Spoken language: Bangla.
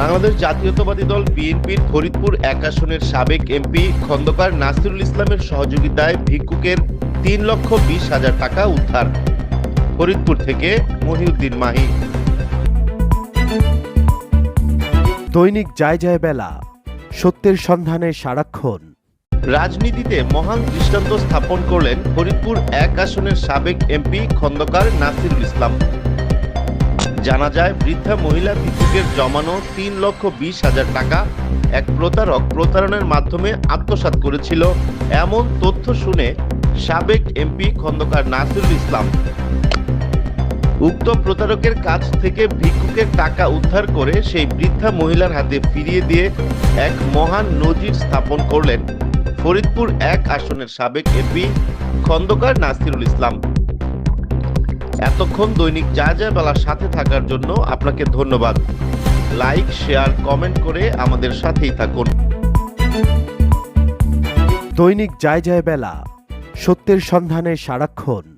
বাংলাদেশ জাতীয়তাবাদী দল বিএনপির ফরিদপুর এক আসনের সাবেক এমপি খন্দকার নাসিরুল ইসলামের সহযোগিতায় ভিক্ষুকের তিন লক্ষ বিশ হাজার টাকা উদ্ধার ফরিদপুর থেকে মহিউদ্দিন মাহি। দৈনিক যায় যায় বেলা সত্যের সন্ধানে সারাক্ষণ। রাজনীতিতে মহান দৃষ্টান্ত স্থাপন করলেন ফরিদপুর এক আসনের সাবেক এমপি খন্দকার নাসিরুল ইসলাম। জানা যায়, বৃদ্ধা মহিলা ভিক্ষুকের জমানো তিন লক্ষ বিশ হাজার টাকা এক প্রতারক প্রতারণের মাধ্যমে আত্মসাৎ করেছিল। এমন তথ্য শুনে সাবেক এমপি খন্দকার নাসিরুল ইসলাম উক্ত প্রতারকের কাছ থেকে ভিক্ষুকের টাকা উদ্ধার করে সেই বৃদ্ধা মহিলার হাতে ফিরিয়ে দিয়ে এক মহান নজির স্থাপন করলেন। ফরিদপুর এক আসনের সাবেক এমপি খন্দকার নাসিরুল ইসলাম। এতক্ষণ দৈনিক যা যা বেলার সাথে থাকার জন্য আপনাকে ধন্যবাদ। লাইক, শেয়ার, কমেন্ট করে আমাদের সাথেই থাকুন। দৈনিক যায় যায় বেলা, সত্যের সন্ধানে সারাক্ষণ।